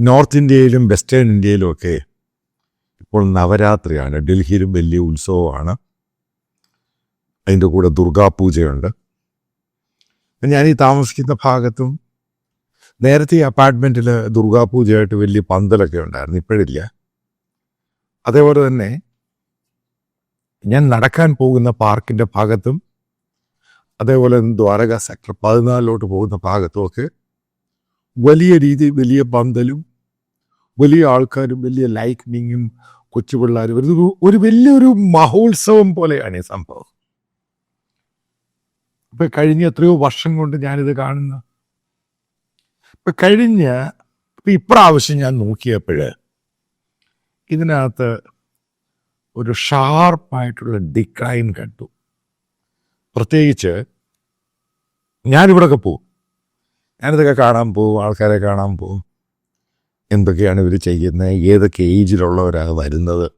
North ഇന്ത്യയിലും western ഇന്ത്യയിലും ഒക്കെ ഇപ്പോൾ നവരാത്രിയാണ്. ഡൽഹിയിലും വലിയ ഉത്സവമാണ്. അതിന്റെ കൂടെ ദുർഗാപൂജയുണ്ട്. ഞാൻ ഈ താമസിക്കുന്ന ഭാഗത്തും നേരത്തെ ഈ അപ്പാർട്ട്മെന്റിൽ ദുർഗാപൂജയായിട്ട് വലിയ പന്തലൊക്കെ ഉണ്ടായിരുന്നു. ഇപ്പോഴില്ല. അതേപോലെ തന്നെ ഞാൻ നടക്കാൻ പോകുന്ന പാർക്കിന്റെ ഭാഗത്തും അതേപോലെ ദ്വാരക സെക്ടർ പതിനാലിലോട്ട് പോകുന്ന ഭാഗത്തുമൊക്കെ വലിയ രീതി വലിയ പന്തലും വലിയ ആൾക്കാരും വലിയ ലൈറ്റ്നിങ്ങും കൊച്ചു പിള്ളേരും ഒരു ഒരു വലിയൊരു മഹോത്സവം പോലെയാണ് ഈ സംഭവം. ഇപ്പൊ കഴിഞ്ഞ എത്രയോ വർഷം കൊണ്ട് ഞാനിത് കാണുന്ന ഇപ്പൊ കഴിഞ്ഞ ഇപ്രാവശ്യം ഞാൻ നോക്കിയപ്പോഴ് ഇതിനകത്ത് ഒരു ഷാർപ്പായിട്ടുള്ള ഡിക്ലൈൻ കണ്ടു. പ്രത്യേകിച്ച് ഞാനിവിടെയൊക്കെ പോവും. ഞാനിതൊക്കെ കാണാൻ പോവും ആൾക്കാരെ കാണാൻ പോവും. എന്തൊക്കെയാണ് ഇവർ ചെയ്യുന്നത്? ഏതൊക്കെ ഏജിലുള്ളവരാണ് വരുന്നത്?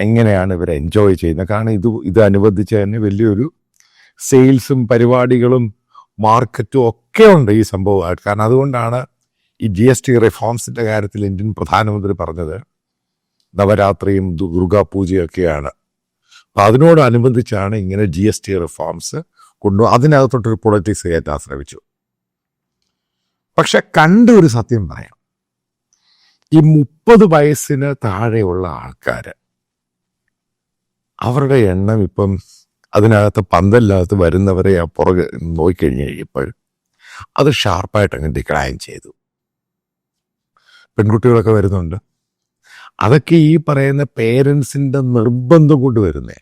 എങ്ങനെയാണ് ഇവർ എൻജോയ് ചെയ്യുന്നത്? കാരണം ഇത് ഇത് അനുബന്ധിച്ച് തന്നെ വലിയൊരു സെയിൽസും പരിപാടികളും മാർക്കറ്റും ഒക്കെ ഉണ്ട് ഈ സംഭവമായിട്ട്. കാരണം അതുകൊണ്ടാണ് ഈ ജി എസ് ടി റിഫോംസിന്റെ കാര്യത്തിൽ ഇന്ത്യൻ പ്രധാനമന്ത്രി പറഞ്ഞത് നവരാത്രിയും ദു- പൂജയൊക്കെയാണ് അപ്പം അതിനോടനുബന്ധിച്ചാണ് ഇങ്ങനെ ജി എസ് ടി റിഫോംസ് കൊണ്ടു അതിനകത്തോട്ടൊരു പൊളിറ്റിക്സ് കയറ്റാൻ ശ്രമിച്ചു പക്ഷെ കണ്ട ഒരു സത്യം പറയാം. ഈ മുപ്പത് വയസ്സിന് താഴെയുള്ള ആൾക്കാർ അവരുടെ എണ്ണം ഇപ്പം അതിനകത്ത് പന്തല്ലാത്ത വരുന്നവരെ ആ പുറകെ നോക്കിക്കഴിഞ്ഞ് കഴിയുമ്പോൾ അത് ഷാർപ്പായിട്ട് അങ്ങ് ഡിക്ലൈൻ ചെയ്തു. പെൺകുട്ടികളൊക്കെ വരുന്നുണ്ട്. അതൊക്കെ ഈ പറയുന്ന പേരൻസിന്റെ നിർബന്ധം കൊണ്ട് വരുന്നേ.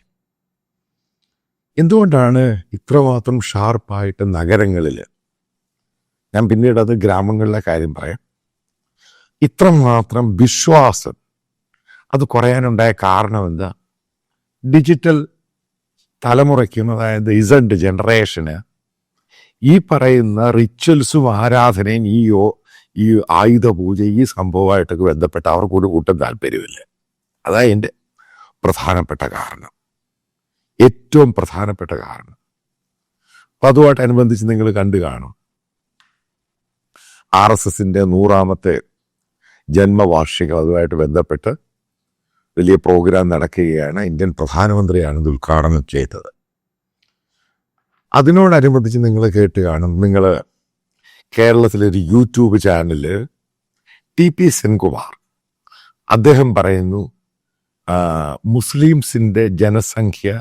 എന്തുകൊണ്ടാണ് ഇത്രമാത്രം ഷാർപ്പായിട്ട് നഗരങ്ങളിൽ ഞാൻ പിന്നീട് അത് ഗ്രാമങ്ങളിലെ കാര്യം പറയാം ഇത്രമാത്രം വിശ്വാസം. അത് കുറയാനുണ്ടായ കാരണം എന്താ? ഡിജിറ്റൽ തലമുറയ്ക്കും അതായത് ഇസഡ് ജനറേഷന് ഈ പറയുന്ന റിച്വൽസും ആരാധനയും ഈ യോ ഈ ആയുധ പൂജ ഈ സംഭവമായിട്ടൊക്കെ ബന്ധപ്പെട്ട അവർക്ക് ഒരു കൂട്ടം താല്പര്യമില്ല. അതാ എന്റെ പ്രധാനപ്പെട്ട കാരണം. ഏറ്റവും പ്രധാനപ്പെട്ട കാരണം. അപ്പം അതുമായിട്ടനുബന്ധിച്ച് നിങ്ങൾ കണ്ടു കാണും. ആർ എസ് എസിന്റെ നൂറാമത്തെ ജന്മവാർഷികം അതുമായിട്ട് ബന്ധപ്പെട്ട് വലിയ പ്രോഗ്രാം നടക്കുകയാണ്. ഇന്ത്യൻ പ്രധാനമന്ത്രിയാണ് ഇത് ഉദ്ഘാടനം ചെയ്തത്. അതിനോടനുബന്ധിച്ച് നിങ്ങൾ കേട്ട് കാണും നിങ്ങൾ കേരളത്തിലൊരു യൂട്യൂബ് ചാനലിൽ ടി പി സെൻകുമാർ. അദ്ദേഹം പറയുന്നു മുസ്ലിംസിന്റെ ജനസംഖ്യ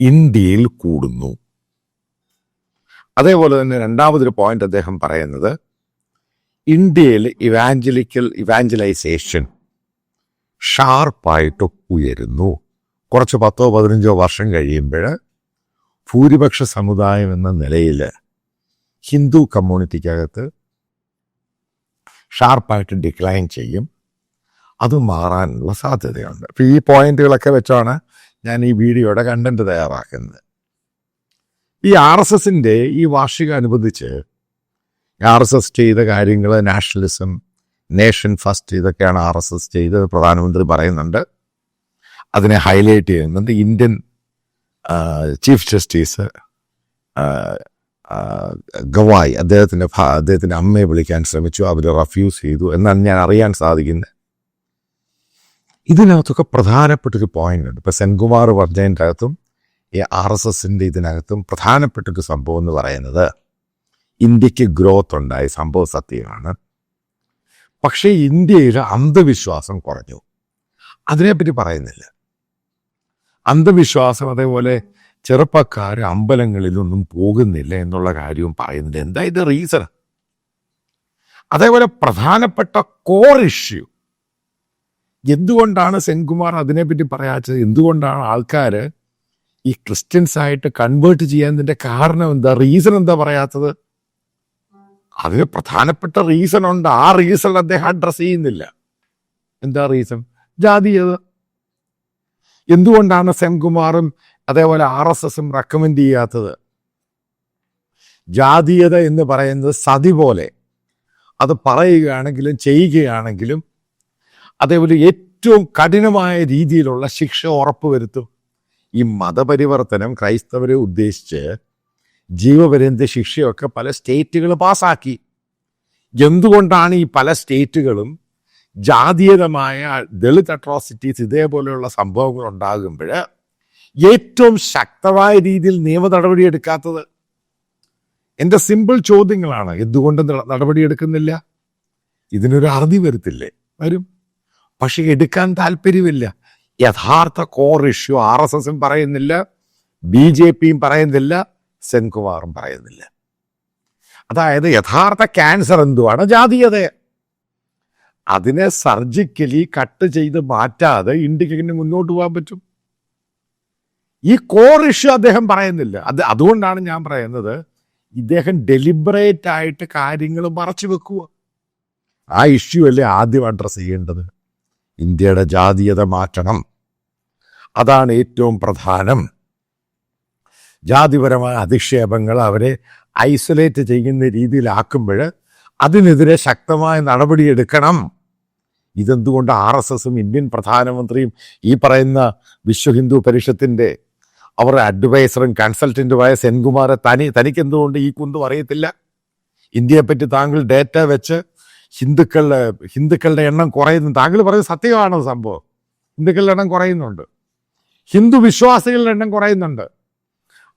ഇന്ത്യയിൽ കൂടുന്നു. അതേപോലെ തന്നെ രണ്ടാമതൊരു പോയിന്റ് അദ്ദേഹം പറയുന്നത് ഇന്ത്യയിൽ ഇവാഞ്ചലിക്കൽ ഇവാഞ്ചലൈസേഷൻ ഷാർപ്പായിട്ട് ഉയരുന്നു. കുറച്ച് പത്തോ പതിനഞ്ചോ വർഷം കഴിയുമ്പോൾ ഭൂരിപക്ഷ സമുദായം എന്ന നിലയിൽ ഹിന്ദു കമ്മ്യൂണിറ്റിക്കകത്ത് ഷാർപ്പായിട്ട് ഡിക്ലൈൻ ചെയ്യും. അത് മാറാനുള്ള സാധ്യതയുണ്ട്. അപ്പം ഈ പോയിന്റുകളൊക്കെ വെച്ചാണ് ഞാൻ ഈ വീഡിയോയുടെ കണ്ടന്റ് തയ്യാറാക്കുന്നത്. ഈ ആർ എസ് എസിന്റെ ഈ വാർഷിക അനുബന്ധിച്ച് ആർ എസ് എസ് ചെയ്ത കാര്യങ്ങൾ നാഷണലിസം നേഷൻ ഫസ്റ്റ് ഇതൊക്കെയാണ് ആർ എസ് എസ് ചെയ്ത് പ്രധാനമന്ത്രി പറയുന്നുണ്ട്. അതിനെ ഹൈലൈറ്റ് ചെയ്യുന്നുണ്ട്. ഇന്ത്യൻ ചീഫ് ജസ്റ്റിസ് ഗവായ് അദ്ദേഹത്തിന്റെ അദ്ദേഹത്തിന്റെ അമ്മയെ വിളിക്കാൻ ശ്രമിച്ചു. അവർ റഫ്യൂസ് ചെയ്തു എന്നാണ് ഞാൻ അറിയാൻ സാധിക്കുന്നത്. ഇതിനകത്തൊക്കെ പ്രധാനപ്പെട്ടൊരു പോയിന്റ് ഉണ്ട് ഇപ്പം സെൻകുമാർ വർജയന്റെ അകത്തും ഈ ആർ എസ് എസിന്റെ ഇതിനകത്തും പ്രധാനപ്പെട്ടൊരു സംഭവം എന്ന് പറയുന്നത് ഇന്ത്യയ്ക്ക് ഗ്രോത്ത് ഉണ്ടായി സംഭവ സത്യമാണ്. പക്ഷേ ഇന്ത്യയിൽ അന്ധവിശ്വാസം കുറഞ്ഞു. അതിനെപ്പറ്റി പറയുന്നില്ല. അന്ധവിശ്വാസം അതേപോലെ ചെറുപ്പക്കാർ അമ്പലങ്ങളിലൊന്നും പോകുന്നില്ല എന്നുള്ള കാര്യവും പറയുന്നില്ല. എന്താ ഇത് റീസൺ അതേപോലെ പ്രധാനപ്പെട്ട കോർ ഇഷ്യൂ എന്തുകൊണ്ടാണ് സെൻകുമാർ അതിനെപ്പറ്റി പറയാച്ചത്? എന്തുകൊണ്ടാണ് ആൾക്കാർ ഈ ക്രിസ്ത്യൻസ് ആയിട്ട് കൺവേർട്ട് ചെയ്യാൻ കാരണം എന്താ? റീസൺ എന്താ പറയാത്തത്? അതിന് പ്രധാനപ്പെട്ട റീസൺ ഉണ്ട്. ആ റീസൺ അദ്ദേഹം അഡ്രസ് ചെയ്യുന്നില്ല. എന്താ റീസൺ ജാതീയത എന്തുകൊണ്ടാണ് സെൻകുമാറും അതേപോലെ ആർ എസ് എസും റെക്കമെൻഡ് ചെയ്യാത്തത്? ജാതീയത എന്ന് പറയുന്നത് സതി പോലെ. അത് പറയുകയാണെങ്കിലും ചെയ്യുകയാണെങ്കിലും അതേപോലെ ഏറ്റവും കഠിനമായ രീതിയിലുള്ള ശിക്ഷ ഉറപ്പുവരുത്തും ഈ മതപരിവർത്തനം ക്രൈസ്തവരെ ഉദ്ദേശിച്ച് ജീവപര്യന്ത ശിക്ഷയൊക്കെ പല സ്റ്റേറ്റുകൾ പാസ്സാക്കി എന്തുകൊണ്ടാണ് ഈ പല സ്റ്റേറ്റുകളും ജാതീയതമായ ദളിത് അട്രോസിറ്റീസ് ഇതേപോലെയുള്ള സംഭവങ്ങൾ ഉണ്ടാകുമ്പോൾ ഏറ്റവും ശക്തമായ രീതിയിൽ നിയമ നടപടി എടുക്കാത്തത് എന്റെ സിമ്പിൾ ചോദ്യങ്ങളാണ്. എന്തുകൊണ്ട് നടപടി എടുക്കുന്നില്ല ഇതിനൊരു അറുതി വരുത്തില്ലേ? വരും. പക്ഷെ എടുക്കാൻ താല്പര്യമില്ല. യഥാർത്ഥ കോർ ഇഷ്യൂ ആർ എസ് എസും പറയുന്നില്ല. ബി ജെ പിയും പറയുന്നില്ല. സെൻകുമാറും പറയുന്നില്ല. അതായത് യഥാർത്ഥ ക്യാൻസർ എന്തുവാണ്? ജാതീയത. അതിനെ സർജിക്കലി കട്ട് ചെയ്ത് മാറ്റാതെ ഇന്ത്യയ്ക്ക് മുന്നോട്ട് പോകാൻ പറ്റും. ഈ കോർ ഇഷ്യൂ അദ്ദേഹം പറയുന്നില്ല. അത് അതുകൊണ്ടാണ് ഞാൻ പറയുന്നത് ഇദ്ദേഹം ഡെലിബറേറ്റ് ആയിട്ട് കാര്യങ്ങൾ മറച്ചു വെക്കുക. ആ ഇഷ്യൂ അല്ലേ ആദ്യം അഡ്രസ് ചെയ്യേണ്ടത്. ഇന്ത്യയുടെ ജാതീയത മാറ്റണം. അതാണ് ഏറ്റവും പ്രധാനം. ജാതിപരമായ അധിക്ഷേപങ്ങൾ അവരെ ഐസൊലേറ്റ് ചെയ്യുന്ന രീതിയിലാക്കുമ്പോൾ അതിനെതിരെ ശക്തമായ നടപടിയെടുക്കണം ഇതെന്തുകൊണ്ട് ആർ എസ് എസും ഇന്ത്യൻ പ്രധാനമന്ത്രിയും ഈ പറയുന്ന വിശ്വ ഹിന്ദു പരിഷത്തിന്റെ അവരുടെ അഡ്വൈസറും കൺസൾട്ടന്റുമായ സെൻകുമാറെ തനി തനിക്ക് എന്തുകൊണ്ട് ഈ കുന്തും അറിയത്തില്ല? ഇന്ത്യയെപ്പറ്റി താങ്കൾ ഡേറ്റ വെച്ച് ഹിന്ദുക്കളുടെ ഹിന്ദുക്കളുടെ എണ്ണം കുറയുന്നു. താങ്കൾ പറയുന്നത് സത്യമാണോ സംഭവം? ഹിന്ദുക്കളുടെ എണ്ണം കുറയുന്നുണ്ട്. ഹിന്ദു വിശ്വാസികളുടെ എണ്ണം കുറയുന്നുണ്ട്.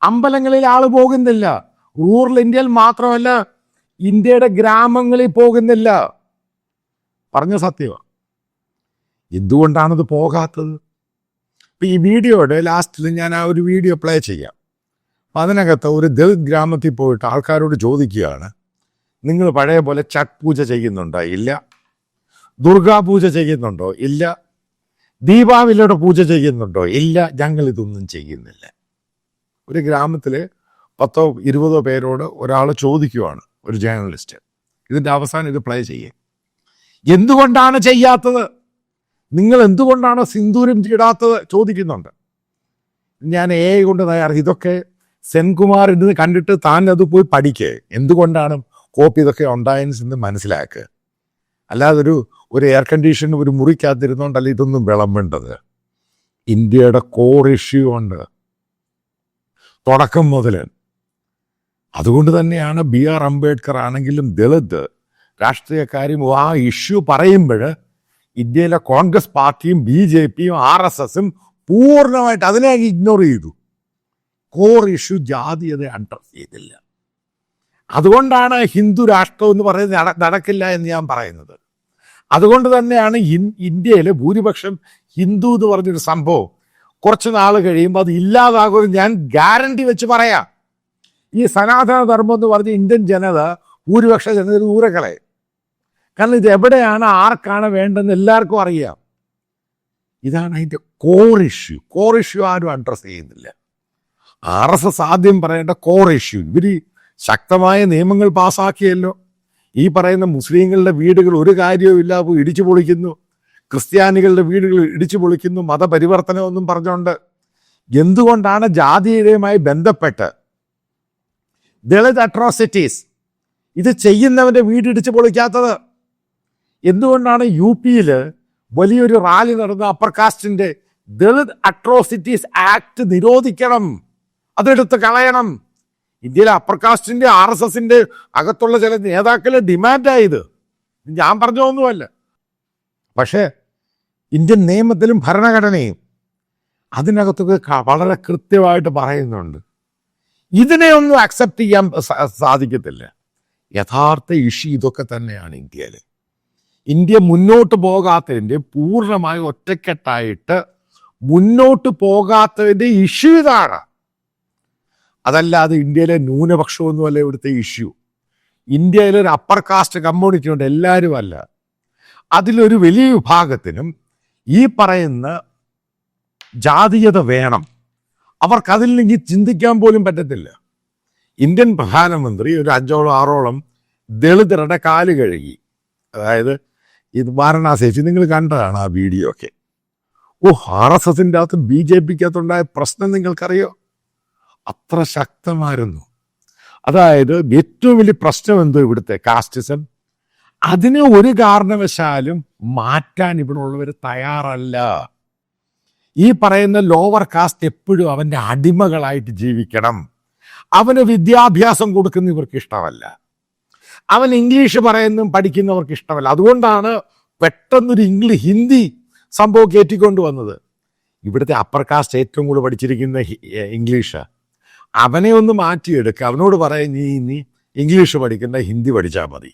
അമ്പലങ്ങളിൽ ആൾ പോകുന്നില്ല. റൂറൽ ഇന്ത്യയിൽ മാത്രമല്ല ഇന്ത്യയുടെ ഗ്രാമങ്ങളിൽ പോകുന്നില്ല. പറഞ്ഞ സത്യമാണ് എന്തുകൊണ്ടാണത് പോകാത്തത്? ഇപ്പം ഈ വീഡിയോയുടെ ലാസ്റ്റിൽ ഞാൻ ആ ഒരു വീഡിയോ പ്ലേ ചെയ്യാം. അപ്പം അതിനകത്ത് ഒരു ദളിത് ഗ്രാമത്തിൽ പോയിട്ട് ആൾക്കാരോട് ചോദിക്കുകയാണ് നിങ്ങൾ പഴയ പോലെ ചട്ട് പൂജ ചെയ്യുന്നുണ്ടോ? ഇല്ല. ദുർഗാ പൂജ ചെയ്യുന്നുണ്ടോ? ഇല്ല. ദീപാവലിയുടെ പൂജ ചെയ്യുന്നുണ്ടോ? ഇല്ല. ഞങ്ങൾ ഇതൊന്നും ചെയ്യുന്നില്ല. ഒരു ഗ്രാമത്തിൽ പത്തോ ഇരുപതോ പേരോട് ഒരാൾ ചോദിക്കുവാണ് ഒരു ജേർണലിസ്റ്റ് ഇതിന്റെ അവസാനം ഇത് പ്ലേ ചെയ്യേ. എന്തുകൊണ്ടാണ് ചെയ്യാത്തത്? നിങ്ങൾ എന്തുകൊണ്ടാണ് സിന്ദൂരം ചീടാത്തത്? ചോദിക്കുന്നുണ്ട്. ഞാൻ എ കൊണ്ട് തയ്യാറ് ഇതൊക്കെ സെൻകുമാർ ഇന്ന് കണ്ടിട്ട് താൻ അത് പോയി പഠിക്കേ. എന്തുകൊണ്ടാണ് കോപ്പി ഇതൊക്കെ ഉണ്ടായെന്ന് മനസ്സിലാക്കുക അല്ലാതെ ഒരു ഒരു എയർ കണ്ടീഷൻ ഒരു മുറിക്കകത്തിരുന്നോണ്ടല്ല ഇതൊന്നും വിളമ്പേണ്ടത്? ഇന്ത്യയുടെ കോർ ഇഷ്യൂ ഉണ്ട് തുടക്കം മുതൽ. അതുകൊണ്ട് തന്നെയാണ് ബി ആർ അംബേദ്കർ ആണെങ്കിലും ദളിത് രാഷ്ട്രീയക്കാരും ആ ഇഷ്യൂ പറയുമ്പോൾ ഇന്ത്യയിലെ കോൺഗ്രസ് പാർട്ടിയും ബി ജെ പിയും ആർ എസ് എസും പൂർണമായിട്ട് അതിനെ ഇഗ്നോർ ചെയ്തു. കോർ ഇഷ്യൂ ജാതീയത അഡ്രസ് ചെയ്തില്ല. അതുകൊണ്ടാണ് ഹിന്ദു രാഷ്ട്രം എന്ന് പറയുന്നത് നടക്കില്ല എന്ന് ഞാൻ പറയുന്നത്. അതുകൊണ്ട് തന്നെയാണ് ഇന്ത്യയിലെ ഭൂരിപക്ഷം ഹിന്ദു എന്ന് പറഞ്ഞൊരു സംഭവം കുറച്ച് നാൾ കഴിയുമ്പോൾ അത് ഇല്ലാതാകുമെന്ന് ഞാൻ ഗ്യാരണ്ടി വെച്ച് പറയാം. ഈ സനാതന ധർമ്മം എന്ന് പറഞ്ഞ ഇന്ത്യൻ ജനത ഭൂരിപക്ഷ ജനത ദൂരക്കളെ. കാരണം ഇത് എവിടെയാണ് ആർക്കാണ് വേണ്ടതെന്ന് എല്ലാവർക്കും അറിയാം. ഇതാണ് അതിന്റെ കോർ ഇഷ്യൂ കോർ ഇഷ്യൂ ആരും അഡ്രസ്സ് ചെയ്യുന്നില്ല. ആർ എസ് എസ് ആദ്യം പറയേണ്ട കോർ ഇഷ്യൂ ഇവർ ശക്തമായ നിയമങ്ങൾ പാസ്സാക്കിയല്ലോ ഈ പറയുന്ന മുസ്ലിങ്ങളുടെ വീടുകൾ ഒരു കാര്യവും ഇല്ല പോയി ഇടിച്ചു പൊളിക്കുന്നു. ക്രിസ്ത്യാനികളുടെ വീടുകൾ ഇടിച്ചു പൊളിക്കുന്നു മതപരിവർത്തനം ഒന്നും പറഞ്ഞുകൊണ്ട് എന്തുകൊണ്ടാണ് ജാതിയുമായി ബന്ധപ്പെട്ട് ദളിത് അട്രോസിറ്റീസ് ഇത് ചെയ്യുന്നവന്റെ വീട് ഇടിച്ചു പൊളിക്കാത്തത്. എന്തുകൊണ്ടാണ് യു പിയിൽ വലിയൊരു റാലി നടന്ന അപ്പർ കാസ്റ്റിന്റെ ദളിത് അട്രോസിറ്റീസ് ആക്ട് നിരോധിക്കണം അതെടുത്ത് കളയണം? ഇന്ത്യയിലെ അപ്പർ കാസ്റ്റിന്റെ ആർ എസ് എസിന്റെ അകത്തുള്ള ചില നേതാക്കളെ ഡിമാൻഡായത് ഞാൻ പറഞ്ഞതൊന്നുമല്ല. പക്ഷേ ഇന്ത്യൻ നിയമത്തിലും ഭരണഘടനയും അതിനകത്തൊക്കെ വളരെ കൃത്യമായിട്ട് പറയുന്നുണ്ട്. ഇതിനെ ഒന്നും അക്സെപ്റ്റ് ചെയ്യാൻ സാധിക്കത്തില്ല. യഥാർത്ഥ ഇഷ്യൂ ഇതൊക്കെ തന്നെയാണ് ഇന്ത്യയിൽ ഇന്ത്യ മുന്നോട്ട് പോകാത്തതിന്റെ പൂർണമായി ഒറ്റക്കെട്ടായിട്ട് മുന്നോട്ട് പോകാത്തതിന്റെ ഇഷ്യൂ ഇതാണ്. അതല്ലാതെ ഇന്ത്യയിലെ ന്യൂനപക്ഷമൊന്നുമല്ല ഇവിടുത്തെ ഇഷ്യൂ ഇന്ത്യയിലൊരു അപ്പർ കാസ്റ്റ് കമ്മ്യൂണിറ്റി ഉണ്ട് എല്ലാവരും അല്ല അതിലൊരു വലിയ വിഭാഗത്തിനും ഈ പറയുന്ന ജാതീയത വേണം. അവർക്കതിൽ നിന്ന് ചിന്തിക്കാൻ പോലും പറ്റത്തില്ല. ഇന്ത്യൻ പ്രധാനമന്ത്രി ഒരു അഞ്ചോളം ആറോളം ദളിതരുടെ കാൽ കഴുകി. അതായത് ഇത് വാരണാസി നിങ്ങൾ കണ്ടതാണ് ആ വീഡിയോ ഒക്കെ ഓ ആർ എസ് എസിന്റെ അകത്തും ബി ജെ പിക്ക് അകത്തുണ്ടായ പ്രശ്നം നിങ്ങൾക്കറിയോ? അത്ര ശക്തമായിരുന്നു. അതായത് ഏറ്റവും വലിയ പ്രശ്നം എന്തോ ഇവിടുത്തെ കാസ്റ്റിസം അതിനെ ഒരു കാരണവശാലും മാറ്റാൻ ഇവിടെ ഉള്ളവർ തയ്യാറല്ല. ഈ പറയുന്ന ലോവർ കാസ്റ്റ് എപ്പോഴും അവന്റെ അടിമകളായിട്ട് ജീവിക്കണം. അവന് വിദ്യാഭ്യാസം കൊടുക്കുന്ന ഇവർക്ക് ഇഷ്ടമല്ല. അവൻ ഇംഗ്ലീഷ് പറയുന്നതും പഠിക്കുന്നവർക്ക് ഇഷ്ടമല്ല. അതുകൊണ്ടാണ് പെട്ടെന്നൊരു ഇംഗ്ലീഷ് ഹിന്ദി സംഭവം കയറ്റിക്കൊണ്ട് വന്നത്. ഇവിടുത്തെ അപ്പർ കാസ്റ്റ് ഏറ്റവും കൂടുതൽ പഠിച്ചിരിക്കുന്ന ഇംഗ്ലീഷ് അവനെ ഒന്ന് മാറ്റിയെടുക്കുക അവനോട് പറയും നീ നീ ഇംഗ്ലീഷ് പഠിക്കേണ്ട ഹിന്ദി പഠിച്ചാൽ മതി.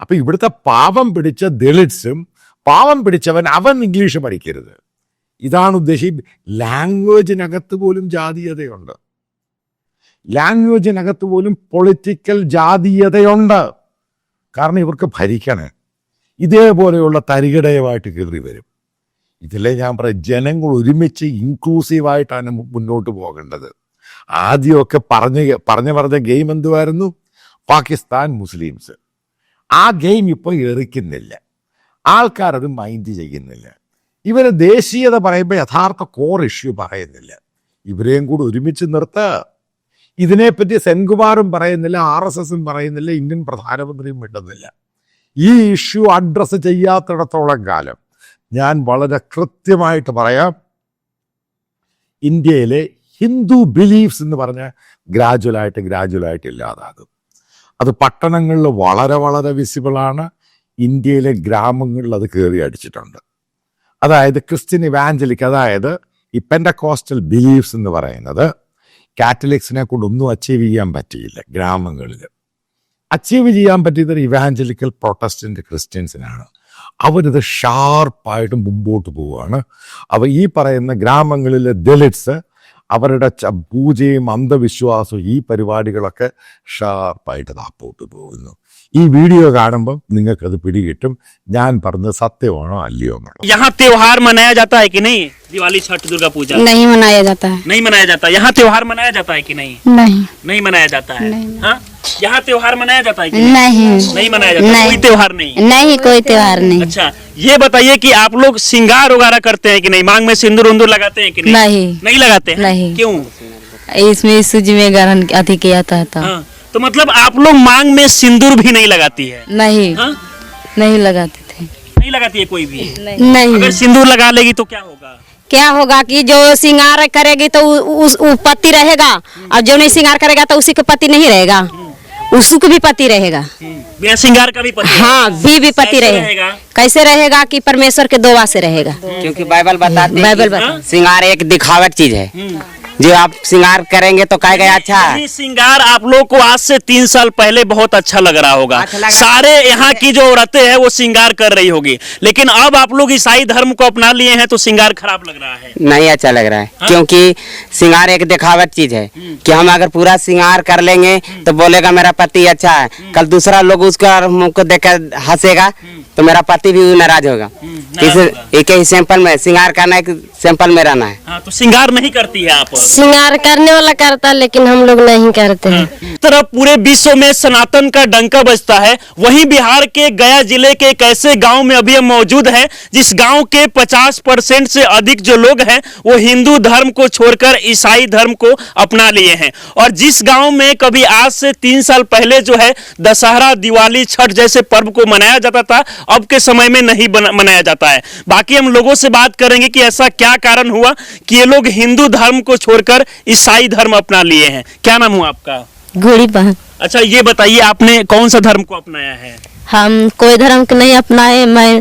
അപ്പൊ ഇവിടുത്തെ പാവം പിടിച്ച ദളിറ്റ്സും പാവം പിടിച്ചവൻ അവൻ ഇംഗ്ലീഷ് പഠിക്കരുത്. ഇതാണ് ഉദ്ദേശി ലാംഗ്വേജിനകത്ത് പോലും ജാതീയതയുണ്ട്. ലാംഗ്വേജിനകത്ത് പോലും പൊളിറ്റിക്കൽ ജാതീയതയുണ്ട്. കാരണം ഇവർക്ക് ഭരിക്കണേ. ഇതേപോലെയുള്ള തരികിടയുമായിട്ട് കയറി വരും. ഇതിലെ ഞാൻ പറയാം ജനങ്ങൾ ഒരുമിച്ച് ഇൻക്ലൂസീവായിട്ടാണ് മുന്നോട്ട് പോകേണ്ടത്. ആദ്യമൊക്കെ പറഞ്ഞ് പറഞ്ഞ പറഞ്ഞ ഗെയിം എന്തുമായിരുന്നു പാകിസ്ഥാൻ മുസ്ലിംസ്. ആ ഗെയിം ഇപ്പോൾ എറിക്കുന്നില്ല ആൾക്കാരത് മൈൻഡ് ചെയ്യുന്നില്ല. ഇവർ ദേശീയത പറയുമ്പോൾ യഥാർത്ഥ കോർ ഇഷ്യൂ പറയുന്നില്ല. ഇവരെയും കൂടി ഒരുമിച്ച് നിർത്ത്. ഇതിനെപ്പറ്റി സെൻകുമാറും പറയുന്നില്ല ആർ എസ് എസും പറയുന്നില്ല ഇന്ത്യൻ പ്രധാനമന്ത്രിയും മിണ്ടുന്നില്ല. ഈ ഇഷ്യൂ അഡ്രസ്സ് ചെയ്യാത്തിടത്തോളം കാലം ഞാൻ വളരെ കൃത്യമായിട്ട് പറയാം. ഇന്ത്യയിലെ ഹിന്ദു ബിലീഫ്സ് എന്ന് പറഞ്ഞ ഗ്രാജുവലായിട്ട് ഗ്രാജുവലായിട്ട് ഇല്ലാതാകും. അത് പട്ടണങ്ങളിൽ വളരെ വളരെ വിസിബിളാണ് ഇന്ത്യയിലെ ഗ്രാമങ്ങളിൽ അത് കയറി അടിച്ചിട്ടുണ്ട്. അതായത് ക്രിസ്ത്യൻ ഇവാഞ്ചലിക് അതായത് ഈ പെൻഡക്കോസ്റ്റൽ ബിലീഫ്സ് എന്ന് പറയുന്നത് കാറ്റലിക്സിനെ കൊണ്ട് ഒന്നും അച്ചീവ് ചെയ്യാൻ പറ്റിയില്ല ഗ്രാമങ്ങളിൽ. അച്ചീവ് ചെയ്യാൻ പറ്റിയത് ഇവാഞ്ചലിക്കൽ പ്രൊട്ടസ്റ്റന്റ് ക്രിസ്ത്യൻസിനാണ്. അവരിത് ഷാർപ്പായിട്ട് മുമ്പോട്ട് പോവുകയാണ്. അവ ഈ പറയുന്ന ഗ്രാമങ്ങളിലെ ദലിറ്റ്സ് അവരുടെ ച- പൂജയും അന്ധവിശ്വാസവും ഈ പരിപാടികളൊക്കെ ഷാർപ്പായിട്ട് താപ്പോട്ട് പോകുന്നു ഈ വീഡിയോ കാണുമ്പോൾ നിങ്ങൾക്കത് പിടികിട്ടും ഞാൻ പറഞ്ഞത് സത്യമാണോ അല്ലയോ എന്നുള്ളത് यहाँ त्योहार मनाया जाता है कि नहीं दिवाली छठ दुर्गा पूजा नहीं मनाया जाता है नहीं मनाया जाता यहाँ त्योहार मनाया जाता है कि नहीं नहीं नहीं मनाया जाता है नहीं। हाँ यहाँ त्योहार मनाया जाता है कि नहीं? नहीं। मनाया जाता नहीं। कोई त्योहार नहीं। नहीं कोई त्योहार नहीं। अच्छा ये बताइए कि आप लोग श्रृंगार वगैरह करते हैं कि नहीं? मांग में सिंदूर उंदूर लगाते हैं कि नहीं? नहीं। नहीं लगाते? हैं नहीं। क्यों? इसमें सूजी में ग्रहण अति किया था तो। हाँ तो मतलब आप लोग मांग में सिंदूर भी नहीं लगाती है? नहीं। हाँ? नहीं लगाते थे। नहीं लगाती है कोई भी? नहीं। अगर सिंदूर लगा लेगी तो क्या होगा? क्या होगा कि जो श्रृंगार करेगी तो उस पति रहेगा और जो नहीं श्रृंगार करेगा तो उसी के पति नहीं रहेगा। उसको भी पति रहेगा। बिना श्रृंगार का भी पति हाँ भी भी पति रहेगा। रहेगा? कैसे रहेगा कि परमेश्वर के दुआ से रहेगा? क्योंकि बाइबल बताते हैं बाइबल बता श्रृंगार एक दिखावट चीज़ है। हम्म। जो आप श्रृंगार करेंगे तो कहेगा अच्छा श्रृंगार आप लोग को आज से तीन साल पहले बहुत अच्छा लग रहा होगा। अच्छा सारे यहाँ की जो औरतें हैं वो श्रृंगार कर रही होगी। लेकिन अब आप लोग ईसाई धर्म को अपना लिए हैं तो श्रृंगार खराब लग रहा है। नहीं अच्छा लग रहा है हाँ? क्योंकि श्रृंगार एक दिखावट चीज़ है कि हम अगर पूरा श्रृंगार कर लेंगे तो बोलेगा मेरा पति अच्छा है। कल दूसरा लोग उसका मुझको देखकर हंसेगा तो मेरा पति भी नाराज़ होगा। इस एक ही सैंपल में श्रृंगार करना एक सैंपल में रहना है। हाँ तो श्रृंगार नहीं करती है आप। श्रृंगार करने वाला करता, लेकिन हम लोग नहीं करते। हैं। तरह पूरे विश्व में सनातन का डंका बजता है। वहीं बिहार के गया ज़िले के एक ऐसे गाँव में अभी हम मौजूद हैं, जिस गाँव के 50 परसेंट से अधिक जो लोग हैं, वो हिंदू धर्म को छोड़कर ईसाई धर्म को अपना लिए हैं। और जिस गाँव में कभी आज से तीन साल पहले जो है, दशहरा, दिवाली, छठ जैसे पर्व को मनाया जाता था, अब के समय में नहीं मनाया जाता है। बाकी हम लोगों से बात करेंगे कि ऐसा क्या कारण हुआ कि ये लोग हिंदू धर्म को छोड़कर ईसाई धर्म अपना लिए हैं। क्या नाम हुआ आपका? घोड़ी बहन अच्छा ये बताइए आपने कौन सा धर्म को अपनाया है? हम कोई धर्म को नहीं अपनाए मैं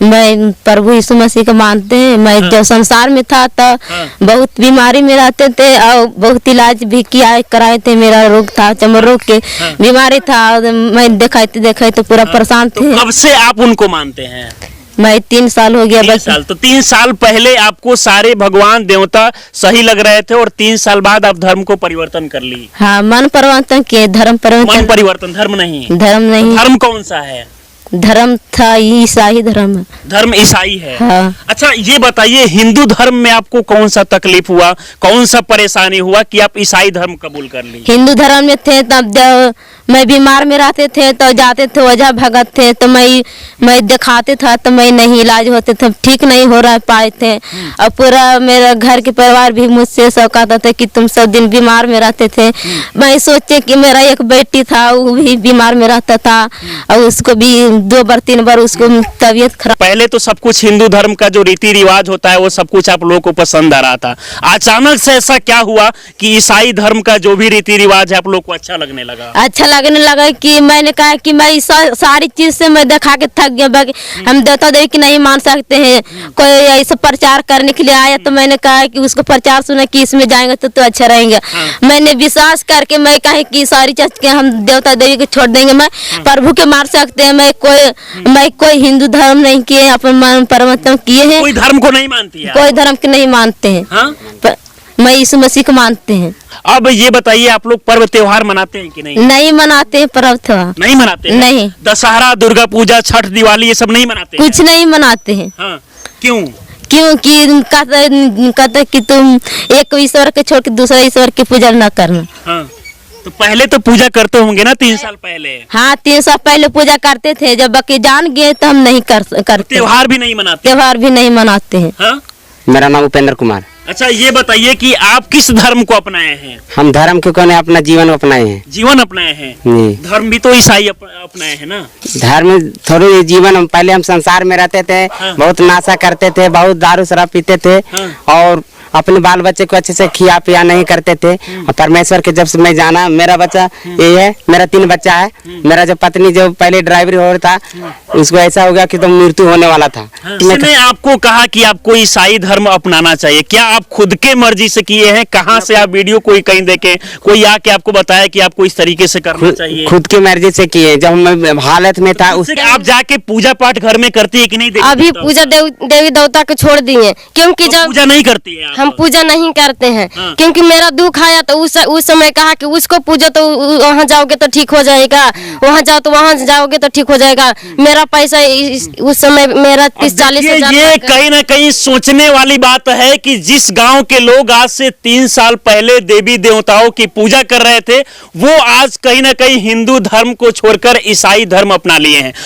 मैं प्रभु यीशु मसीह को मानते हैं। मैं हाँ। जब संसार में था तो हाँ। बहुत बीमारी में रहते थे और बहुत इलाज भी किया कराए थे। मेरा रोग था चमर रोग के बीमारी था मैं दिखाते दिखाते पूरा हाँ। परेशान थे। कब से आप उनको मानते हैं? मैं तीन साल हो गया तीन साल तो तीन साल पहले आपको सारे भगवान देवता सही लग रहे थे और तीन साल बाद आप धर्म को परिवर्तन कर ली। हाँ मन परिवर्तन किए धर्म परिवर्तन। मन परिवर्तन परिवर्तन धर्म नहीं। धर्म नहीं। धर्म कौन सा है? धर्म था ये ईसाई धर्म। धर्म ईसाई है। हाँ। अच्छा ये बताइए हिंदू धर्म में आपको कौन सा तकलीफ़ हुआ? कौन सा परेशानी हुआ कि आप ईसाई धर्म कबूल कर ली? हिंदू धर्म में थे तब जब मैं बीमार में रहते थे तो जाते थे वजह भगत थे तो मैं मैं दिखाते था तो मैं नहीं इलाज होते थे ठीक नहीं हो रहा पाए थे। और पूरा मेरा घर के परिवार भी मुझसे सब कहता था कि तुम सब दिन बीमार में रहते थे। मैं सोचे कि मेरा एक बेटी था वो भी बीमार में रहता था और उसको भी दो बार तीन बार उसको तबीयत खराब। पहले तो सब कुछ हिंदू धर्म का जो रीति रिवाज होता है वो सब कुछ आप लोगों को पसंद आ रहा था। अचानक से ऐसा क्या हुआ कि ईसाई धर्म का जो भी रीति रिवाज है आप लोग को अच्छा लगने लगा? अच्छा लगने लगा कि मैंने कहा कि मैं इस सारी चीज़ से मैं दिखा के थक गया बाकी हम देवता देवी की नहीं मान सकते हैं। कोई ऐसा प्रचार करने के लिए आया तो मैंने कहा कि उसको प्रचार सुना कि इसमें जाएँगे तो तो अच्छा रहेंगे। मैंने विश्वास करके मैं कहा कि सारी चीज़ के हम देवता देवी को छोड़ देंगे मैं प्रभु के मार सकते हैं मैं कोई मैं कोई हिंदू धर्म नहीं किए अपन मन परमात्मा किए हैं। कोई धर्म को नहीं मानती है? कोई धर्म के नहीं मानते हैं। हाँ? पर मैं यीशु मसीह को मानते हैं। अब ये बताइए आप लोग पर्व त्योहार मनाते हैं कि नहीं? नहीं मनाते हैं पर्व त्योहार। नहीं मनाते हैं? नहीं। दशहरा दुर्गा पूजा छठ दिवाली ये सब नहीं मनाते हैं? कुछ नहीं मनाते हैं। हाँ। क्यों? क्योंकि कहते कहते कि तुम एक ईश्वर के छोड़ के दूसरे ईश्वर की पूजा न करना। हाँ। तो पहले तो पूजा करते होंगे ना तीन साल पहले? हाँ तीन साल पहले पूजा करते थे। जब बाकी जान गए तो हम नहीं कर करते। त्योहार भी नहीं मनाते? त्योहार भी नहीं मनाते हैं। हाँ? मेरा नाम उपेंद्र कुमार। अच्छा ये बताइए कि आप किस धर्म को अपनाए हैं? हम धर्म के कोने अपना जीवन अपनाए हैं। जीवन अपनाए हैं? जी। धर्म भी तो ईसाई अप, अपनाए हैं ना? धर्म थोड़ी जीवन हम पहले हम संसार में रहते थे हाँ। बहुत नाशा करते थे बहुत दारू शराब पीते थे हाँ। और अपने बाल बच्चे को अच्छे से खिया पिया नहीं करते थे। और परमेश्वर के जब से मैं जाना मेरा बच्चा ये है मेरा तीन बच्चा है। मेरा जो पत्नी जो पहले ड्राइवर हो रहा था उसको ऐसा हो गया कि तो मृत्यु होने वाला था। हाँ, तो मैं किसने आपको कहा कि आपको ईसाई धर्म अपनाना चाहिए। क्या आप खुद के मर्ज़ी से किए हैं? कहाँ से आप वीडियो कोई कहीं देखे? कोई आके आपको बताया कि आपको इस तरीके से करना खुद- चाहिए? खुद की मर्ज़ी से किए। जब मैं हालत में था उस उससे आप जाके पूजा पाठ घर में करती है कि नहीं अभी? पूजा देवी देवता को छोड़ दिए क्योंकि तो जब पूजा नहीं करती है हम पूजा नहीं करते हैं। हाँ। क्योंकि मेरा दुख आया तो उस उस समय कहा कि उसको पूजो तो वहाँ जाओगे तो ठीक हो जाएगा। वहाँ जाओ तो वहाँ जाओगे तो ठीक हो जाएगा। मेरा पैसा उस समय मेरा तीस चालीस हज़ार ये कहीं ना कहीं सोचने वाली बात है कि जिस गाँव के लोग आज से तीन साल पहले देवी देवताओं की पूजा कर रहे थे वो आज कहीं ना कहीं हिंदू धर्म को छोड़कर ईसाई धर्म अपना लिए हैं।